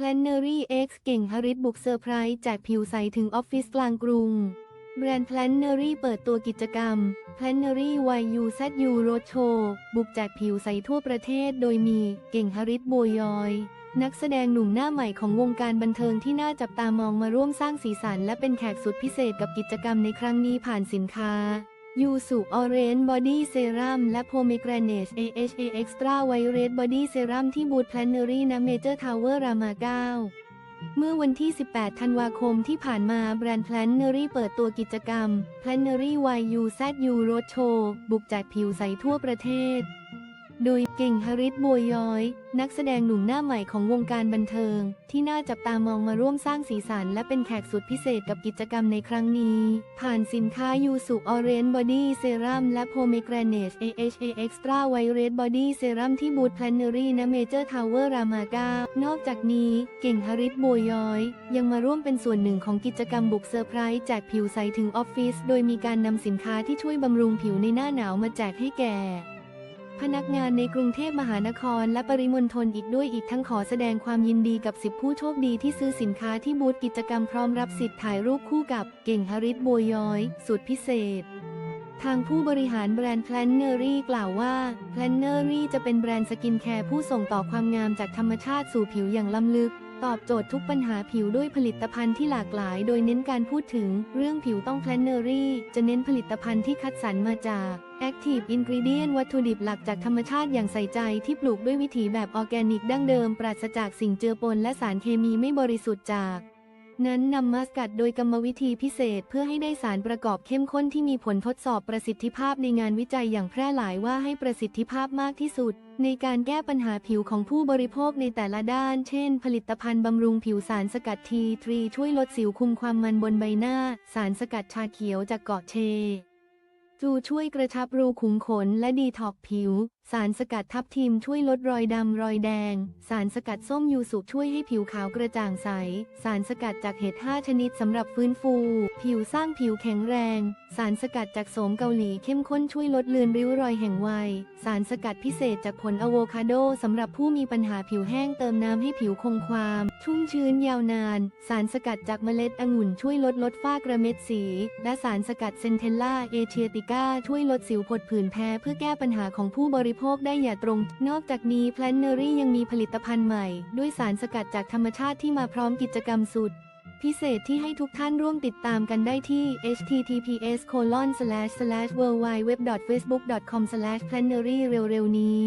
Plannery X เก่งฮาริสบุกเซอร์ไพรส์แจกผิวใสถึงออฟฟิศกลางกรุง แบรนด์ Plannery เปิดตัวกิจกรรม Plannery YUZU Roadshow บุกแจกผิวใสทั่วประเทศโดยมีเก่งฮาริสโบยอย นักแสดงหนุ่มหน้าใหม่ของวงการบันเทิงที่น่าจับตามองมาร่วมสร้างสีสันและเป็นแขกสุดพิเศษกับกิจกรรมในครั้งนี้ผ่านสินค้า ยูสุออเรนบอดี้เซรั่มและโพเมกรเนช AHA Extra White Body Serum ที่บูธแพลนเนอรี่ณเมเจอร์ทาวเวอร์รามาเก้าเมื่อวันที่ 18 ธันวาคมที่ผ่านมาแบรนด์แพลนเนอรี่เปิดตัวกิจกรรมแพลนเนอรี่ YUZU Roadshow บุกแจกผิวใสทั่วประเทศ โดยเก่งฮาริสบัวย้อย นักแสดงหนุ่มหน้าใหม่ของวงการบันเทิง ที่น่าจับตามองมาร่วมสร้างสีสันและเป็นแขกสุดพิเศษกับกิจกรรมในครั้งนี้ ผ่านสินค้ายูสุออเรนบอดี้เซรั่มและโพเมกรเนช AHA Extra White Red Body Serum ที่บูธ Plannery ณเมเจอร์ทาวเวอร์รามา9นอกจากนี้เก่งฮาริสบัวย้อย ยังมาร่วมเป็นส่วนหนึ่งของกิจกรรมบุกเซอร์ไพรส์แจกผิวใสถึงออฟฟิศโดยมีการนำสินค้าที่ช่วยบำรุงผิวในหน้าหนาวมาแจกให้แก่ พนักงานในกรุงเทพมหานครและปริมณฑลอีกด้วยอีกทั้งขอแสดงความยินดีกับ 10 ผู้โชคดีที่ซื้อสินค้าที่บูธกิจกรรมพร้อมรับสิทธิ์ถ่ายรูปคู่กับเก่งฮาริสบัวย้อย สุดพิเศษทางผู้บริหารแบรนด์ Plannery กล่าวว่า Plannery จะเป็นแบรนด์สกินแคร์ผู้ส่งต่อความงามจากธรรมชาติสู่ผิวอย่างล้ำลึก ตอบโจทย์ทุกปัญหาผิวด้วยผลิตภัณฑ์ที่หลากหลาย โดยเน้นการพูดถึงเรื่องผิวต้องแพนเนอรี่จะเน้นผลิตภัณฑ์ที่คัดสรรมาจาก Active Ingredient วัตถุดิบหลักจากธรรมชาติอย่างใส่ใจที่ปลูกด้วยวิถีแบบออร์แกนิกดั้งเดิม ปราศจากสิ่งเจือปนและสารเคมีไม่บริสุทธิ์จาก นั้นนำมาสกัดโดยกรรมวิธีพิเศษเพื่อให้ได้สารประกอบเข้มข้นที่มีผลทดสอบประสิทธิภาพในงานวิจัยอย่างแพร่หลายว่าให้ประสิทธิภาพมากที่สุด ในการแก้ปัญหาผิวของผู้บริโภคในแต่ละด้าน เช่น ผลิตภัณฑ์บำรุงผิวสารสกัดทีทรีช่วยลดสิวคุมความมันบนใบหน้า สารสกัดชาเขียวจากเกาะเชจูช่วยกระชับรูขุมขนและดีท็อกผิว สารสกัดทับทิมช่วยลดรอยดำรอยแดง สารสกัดส้มยูสุช่วยให้ผิวขาวกระจ่างใส สารสกัดจากเห็ด 5 ชนิดสำหรับฟื้นฟู ผิวสร้างผิวแข็งแรง สารสกัดจากโสมเกาหลีเข้มข้นช่วยลดเลือนริ้วรอยแห่งวัย สารสกัดพิเศษจากผลอะโวคาโดสำหรับผู้มีปัญหาผิวแห้งเติมน้ำให้ผิวคงความ ชุ่มชื้นยาวนาน สารสกัดจากเมล็ดองุ่นช่วยลดลดฝ้ากระเม็ดสี และสารสกัดเซนเทลล่าเอเชียติก้าช่วยลดสิวผดผื่นแพ้เพื่อแก้ปัญหาของผู้บริโภคได้อย่าตรง นอกจากนี้ Plannery ยังมีผลิตภัณฑ์ใหม่ ด้วยสารสกัดจากธรรมชาติที่มาพร้อมกิจกรรมสุด พิเศษที่ให้ทุกท่านร่วมติดตามกันได้ที่ https www.facebook.com plannery เร็วๆ นี้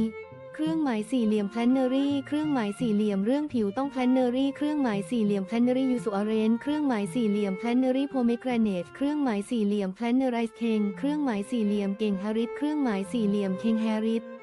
เครื่องหมายสี่เหลี่ยม Plannery เครื่องหมายสี่เหลี่ยมเรื่องผิวต้อง Plannery เครื่องหมายสี่เหลี่ยม Plannery ยูสุอเรนเครื่องหมายสี่เหลี่ยม Plannery Pomegranate เครื่องหมายสี่เหลี่ยม Plannerize King เครื่องหมายสี่เหลี่ยมเก่งฮาริสเครื่องหมายสี่เหลี่ยม King Harris